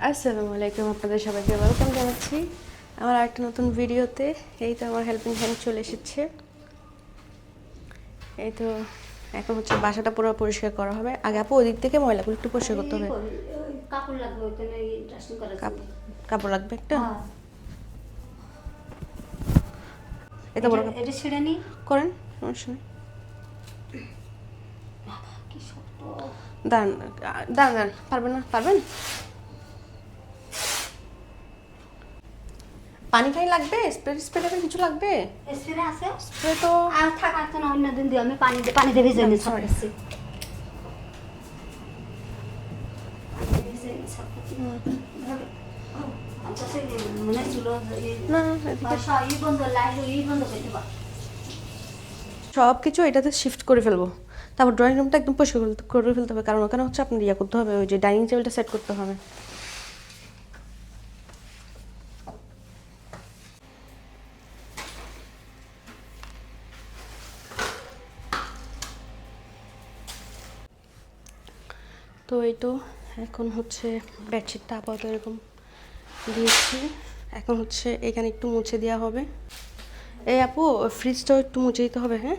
আসসালামু আলাইকুম আপনাদের সবাইকে ওয়েলকাম জানাচ্ছি আমার একটা নতুন ভিডিওতে। এই তো আমার হেল্পিং হ্যান্ড চলে এসেছে। এই তো এখন হচ্ছে বাসাটা পুরো পরিষ্কার করা হবে। আগে আপু ওদিক থেকে ময়লাগুলো একটু পরিষ্কার করতে হবে। কাপড় লাগবে একটা? হ্যাঁ। এটা বড় এটা- ছেড়ে নি। করেন সমস্যা নেই। দাঁড়ান দাঁড়ান দাঁড়ান পারবেন না? পারবেন? পানি টানি লাগবে? স্প্রে স্প্রে টাইপের কিছু লাগবে? স্প্রে আছে। স্প্রে তো আর থাক আর তো না অন্য দিন দিও আমি পানি দিয়ে পানি দিয়ে ভিজে নিয়ে করতে পার। সব কিছু এটাতে শিফট করে ফেলব। তারপর ড্রয়িং রুমটা একদম পরিষ্কার করে ফেলতে হবে। কারণ ওখানে হচ্ছে আপনার ইয়ে করতে হবে ওই যে ডাইনিং টেবিলটা সেট করতে হবে। তো এই তো, এখন হচ্ছে বেডশিটটা আপাতত এরকম দিয়েছি। এখন হচ্ছে এখানে একটু মুছে দেওয়া হবে। এই আপু ফ্রিজটাও একটু মুছে দিতে হবে হ্যাঁ?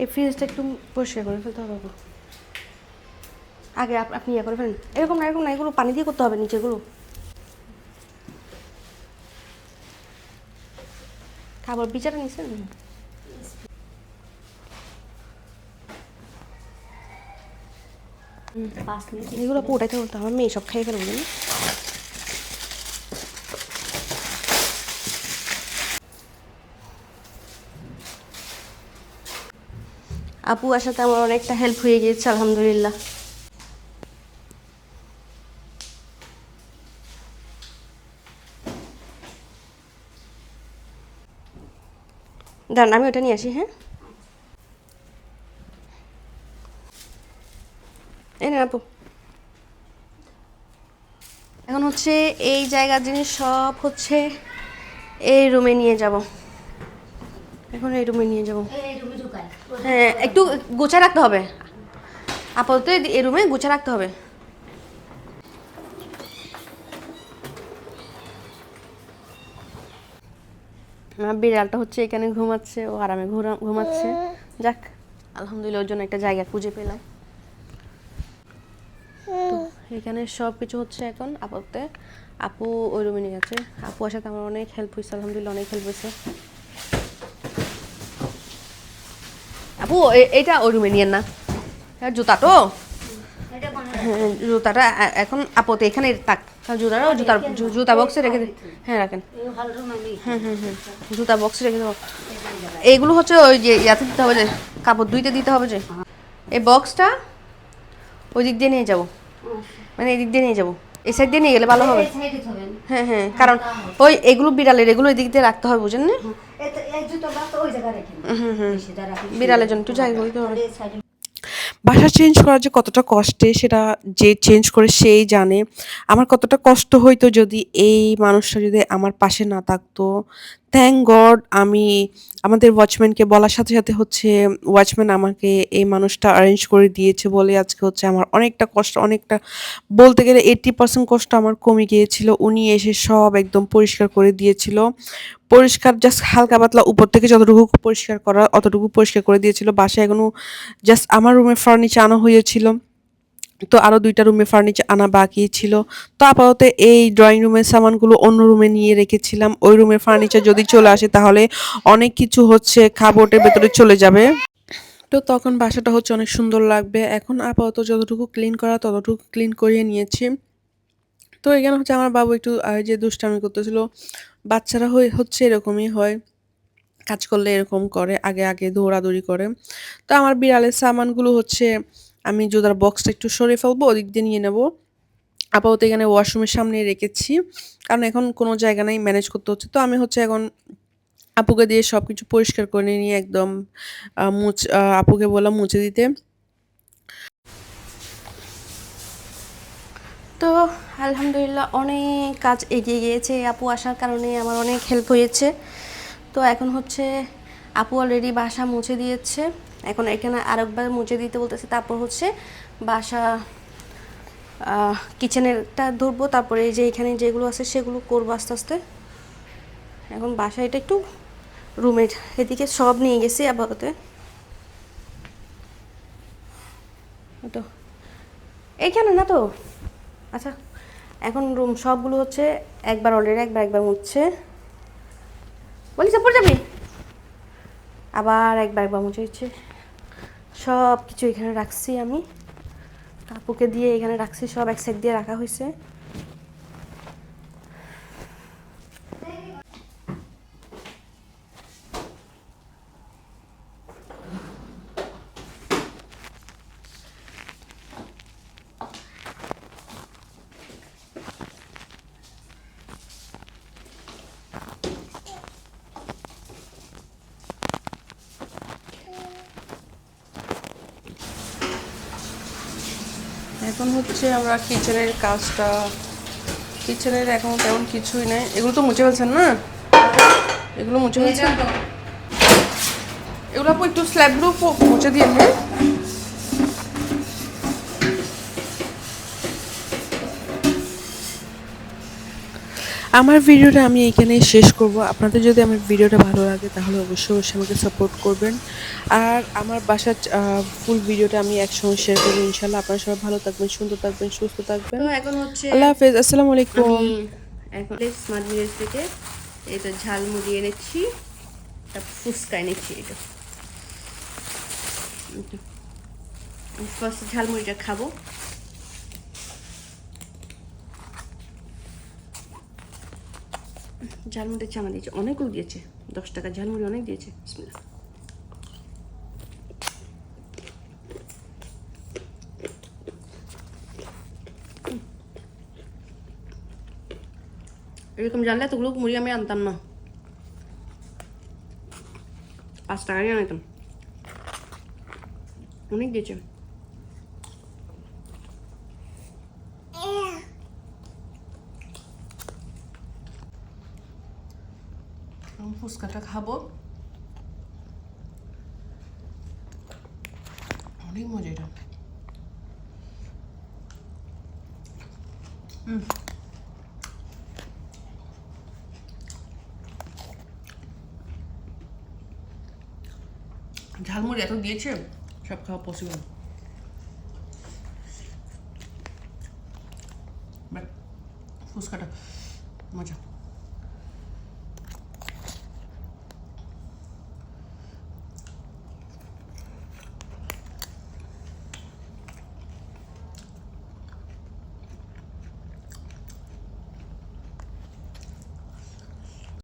এই ফ্রিজটা একটু পরিষ্কার করে ফেলতে হবে, আপু। আগে আপ- আপনি ইয়ে করে ফেলেন। এরকম না এরকম না এগুলো পানি দিয়ে করতে হবে নিচেগুলো খাবার বিচারা নিছেন? এগুলো উঠাইতে বলতে হবে মেয়ে সব খাইয়ে ফেলব জানি? আপু আসাতে আমার অনেকটা হেল্প হয়ে গিয়েছে আলহামদুলিল্লাহ। দাঁড়ান আমি ওটা নিয়ে আসি হ্যাঁ? এই না আপু। এখন হচ্ছে এই জায়গার জিনিস সব হচ্ছে এই রুমে নিয়ে যাব। এখন এই রুমে নিয়ে যাব। হ্যাঁ একটু গুছা রাখতে হবে। আপাতত এই- এই রুমে গুছা রাখতে হবে। বিড়ালটা হচ্ছে এখানে ঘুমাচ্ছে ও আরামে ঘুমাচ্ছে। যাক আলহামদুলিল্লাহ ওর জন্য একটা জায়গা খুঁজে পেলাম। তো এখানে সব কিছু হচ্ছে এখন আপাতত। আপু ওই রুমে নিয়ে গেছে। আপু আসাতে আমার অনেক হেল্প হয়েছে আলহামদুলিল্লাহ অনেক হেল্প হয়েছে। আপু এটা ওই রুমে নিয়ে না। জুতা তো হ্যাঁ, জুতাটা এখন আপতে এখানে থাক। আর জুতাটা ওই জুতার জুতা বক্সে রেখে দে। হ্যাঁ রাখেন। হুম হুম হুম জুতা বক্সে রেখে দেবো। এইগুলো হচ্ছে ওই যে ইয়াতে দিতে হবে যে কাপড় ধুইতে দিতে হবে যে। এই বক্সটা ওই দিক দিয়ে নিয়ে যাব। মানে এই দিক দিয়ে নিয়ে যাব। এই সাইড দিয়ে নিয়ে গেলে ভালো হবে। হ্যাঁ হ্যাঁ কারণ ওই এগুলো বিড়ালের এগুলো এই দিক দিয়ে রাখতে হবে বুঝেন না? জুতো হুম হুম বিড়ালের জন্য একটু জায়গা করে দিতে হবে। বাসা চেঞ্জ করা যে কতটা কষ্টে সেটা যে চেঞ্জ করে সেই জানে। আমার কতটা কষ্ট হইতো যদি এই মানুষটা যদি আমার পাশে না থাকতো। থ্যাংক গড আমি আমাদের ওয়াচম্যানকে বলার সাথে সাথে হচ্ছে ওয়াচম্যান আমাকে এই মানুষটা অ্যারেঞ্জ করে দিয়েছে বলে আজকে হচ্ছে আমার অনেকটা কষ্ট, অনেকটা বলতে গেলে এইট্টি পার্সেন্ট কষ্ট আমার কমে গিয়েছিল। উনি এসে সব একদম পরিষ্কার করে দিয়েছিল। পরিষ্কার জাস্ট হালকা পাতলা উপর থেকে যতটুকু পরিষ্কার করা, অতটুকু পরিষ্কার করে দিয়েছিল। বাসায় এখনও জাস্ট আমার রুমে ফার্নিচার আনা হয়েছিল। তো আরও দুইটা রুমে ফার্নিচার আনা বাকি ছিল। তো আপাতত এই ড্রয়িং রুমের সামানগুলো অন্য রুমে নিয়ে রেখেছিলাম। ওই রুমের ফার্নিচার যদি চলে আসে তাহলে অনেক কিছু হচ্ছে খাবোটের ভেতরে চলে যাবে। তো তখন বাসাটা হচ্ছে অনেক সুন্দর লাগবে। এখন আপাতত যতটুকু ক্লিন করা ততটুকু ক্লিন করিয়ে নিয়েছি। তো এখানে হচ্ছে আমার বাবু একটু যে দুষ্টামি করতেছিল। বাচ্চারা হয়ে, হচ্ছে এরকমই হয়। কাজ করলে এরকম করে, আগে আগে দৌড়াদৌড়ি করে। তো আমার বিড়ালের সামানগুলো হচ্ছে আমি জুতার বক্সটা একটু সরে ফেলব, ওদিক দিয়ে নিয়ে নেব। আপাতত এখানে ওয়াশরুমের সামনে রেখেছি, কারণ এখন কোনো জায়গা নাই ম্যানেজ করতে হচ্ছে। তো আমি হচ্ছে এখন আপুকে দিয়ে সব কিছু পরিষ্কার করে নিয়ে একদম মুছ আপুকে বললাম মুছে দিতে। তো আলহামদুলিল্লাহ অনেক কাজ এগিয়ে গিয়েছে আপু আসার কারণে, আমার অনেক হেল্প হয়েছে। তো এখন হচ্ছে আপু অলরেডি বাসা মুছে দিয়েছে। এখন এখানে আরেকবার মুছে দিতে বলতেছে, তারপর হচ্ছে বাসা কিচেনেরটা ধরবো, তারপরে এই যে এখানে যেগুলো আছে সেগুলো করব আস্তে আস্তে। এখন বাসা এটা একটু রুমের এদিকে সব নিয়ে গেছি আপাতত। তো এইখানে না তো? আচ্ছা এখন রুম সবগুলো হচ্ছে একবার অলরেডি একবার একবার মুছছে বলি চাপড় যাবি? আবার একবার একবার মুছে দিচ্ছে সব কিছু এখানে রাখছি আমি। কাপুকে দিয়ে এখানে রাখছি, সব এক সাইড দিয়ে রাখা হয়েছে এখন হচ্ছে আমরা কিচেনের কাজটা কিচেনের এখন তেমন কিছুই নেই। এগুলো তো মুছে ফেলছেন না? এগুলো মুছে ফেলছেন? এগুলো একটু স্ল্যাবগুলো মুছে দিয়ে হ্যাঁ আমার ভিডিওটা আমি এখানেই শেষ করব। আপনাদের যদি আমার ভিডিওটা ভালো লাগে তাহলে অবশ্যই অবশ্যই আমাকে সাপোর্ট করবেন। আর আমার বাসার ফুল ভিডিওটা আমি একসঙ্গে শেয়ার করব ইনশাল্লাহ আপনারা সবাই ভালো থাকবেন সুন্দর থাকবেন সুস্থ থাকবেন। তো এখন হচ্ছে আল্লাহ হাফেজ আসসালামু আলাইকুম। এখন স্মার্ট ভিলেজ থেকে এই তো ঝালমুড়ি এনেছি তারপর ফুচকা এনেছি এটা। ফার্স্ট ঝালমুড়িটা খাব। ঝালমুড়ি চামা দিয়েছে অনেকগুলো দিয়েছে। দশ টাকা ঝালমুড়ি অনেক দিয়েছে। বিসমিল্লাহ। এরকম জানলে এতগুলো মুড়ি আমি আনতাম না। পাঁচ টাকারই আনতাম। অনেক দিয়েছে। ফুচকাটা খাব। অনেক মজা এটা। ঝালমুড়ি এত দিয়েছে সব খাওয়া পসিবল ফুচকাটা মজা।